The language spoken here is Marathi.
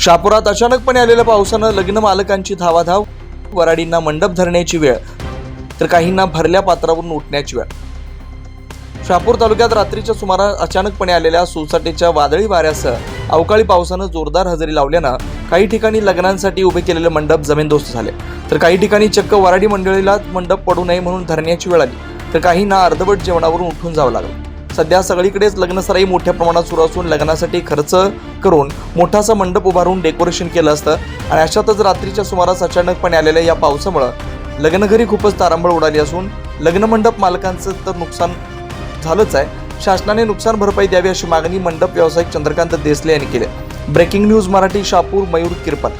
शापुरात अचानकपणे आलेल्या पावसानं लग्न मालकांची धावाधाव वराडींना मंडप धरण्याची वेळ तर काहींना भरल्या पात्रावरून उठण्याची वेळ. शहापूर तालुक्यात रात्रीच्या सुमारास अचानकपणे आलेल्या सोसाट्याच्या वादळी वाऱ्यासह अवकाळी पावसानं जोरदार हजेरी लावल्यानं काही ठिकाणी लग्नांसाठी उभे केलेले मंडप जमीनदोस्त झाले. तर काही ठिकाणी चक्क वराडी मंडळीला मंडप पडू नये म्हणून धरण्याची वेळ आली. तर काहींना अर्धवट जेवणावरून उठून जावं लागलं. सध्या सगळीकडेच लग्नसराई मोठ्या प्रमाणात सुरू असून लग्नासाठी खर्च करून मोठासा मंडप उभारून डेकोरेशन केलं असतं. आणि अशातच रात्रीच्या सुमारास अचानकपणे आलेल्या या पावसामुळं लग्नघरी खूपच तारांबळ उडाली असून लग्न मंडप मालकांचं तर नुकसान झालंच आहे. शासनाने नुकसान भरपाई द्यावी अशी मागणी मंडप व्यावसायिक चंद्रकांत देसले यांनी केली ब्रेकिंग न्यूज मराठी शापूर मयूर किरपत.